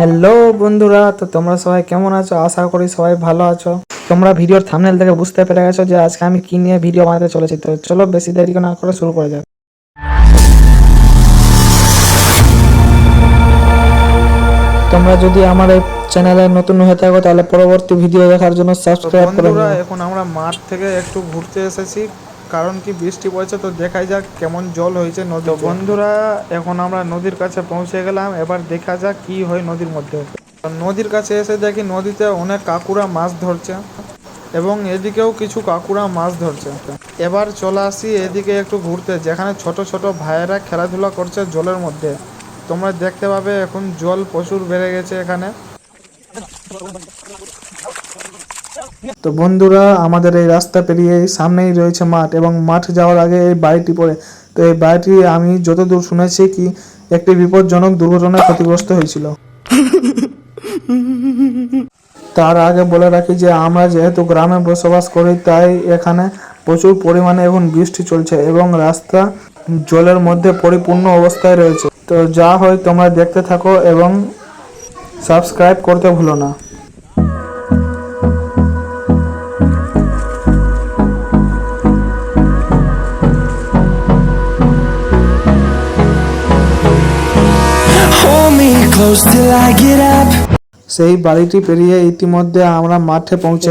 Hello বন্ধুরা তো তোমরা সবাই কেমন আছো? আশা করি সবাই ভালো আছো। তোমরা ভিডিওর থামনেল থেকে বুঝতে পেরে গেছো যে আজকে আমি কি নিয়ে ভিডিও বানাতে চলেছি। তো চলো বেশি দেরি না করে শুরু করা যাক। তোমরা যদি আমার এই চ্যানেলে নতুন হয়ে থাকো তাহলে পরবর্তী ভিডিও দেখার জন্য সাবস্ক্রাইব করে এখন আমরা মাঠ থেকে একটু ঘুরতে এসেছি। কারণ কি বৃষ্টি পড়েছে তো দেখাই যাক কেমন জল হয়েছে নদী বন্ধুরা এখন আমরা নদীর কাছে পৌঁছে গেলাম। এবার দেখা যাক কি হয় নদীর মধ্যে। নদীর কাছে এসে দেখি নদীতে অনেক কাকুরা মাছ ধরছে এবং এদিকেও কিছু কাকুরা মাছ ধরছে। এবার চলে আসি এদিকে একটু ঘুরতে যেখানে ছোট ছোট ভাইয়েরা খেলাধুলা করছে জলের মধ্যে। তোমরা দেখতে পাবে এখন জল প্রচুর বেড়ে গেছে এখানে। তো বন্ধুরা, আমাদের এই রাস্তা পেরিয়ে সামনেই রয়েছে মাঠ এবং মাঠ যাওয়ার আগে এই বাড়িটি পড়ে। তো এই বাড়িটি আমি যতদূর শুনেছি কি, একটি বিপজ্জনক দুর্ঘটনায় ক্ষতিগ্রস্ত হয়েছিল। তার আগে বলে রাখি যে, আমরা যেহেতু গ্রামে বসবাস করি, তাই এখানে প্রচুর পরিমাণে এখন বৃষ্টি চলছে এবং রাস্তা জলের মধ্যে পরিপূর্ণ অবস্থায় রয়েছে। তো যা হয় তোমরা দেখতে থাকো এবং সাবস্ক্রাইব করতে ভুলো না. সেই বাড়িটি পেরিয়ে ইতিমধ্যে আমরা মাঠে পৌঁছে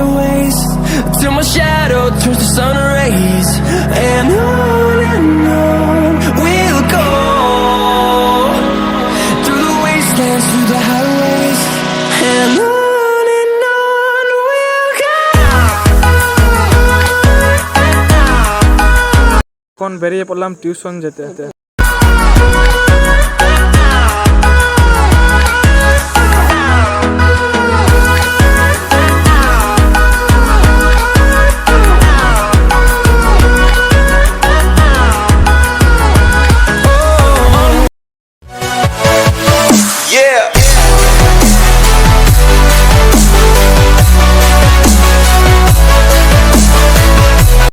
through the highways, till my shadow turns to sun rays. And on and on we'll go through the wastelands, through the highways, and on and on we'll go. এখন বেরিয়ে পড়লাম টিউশন যেতে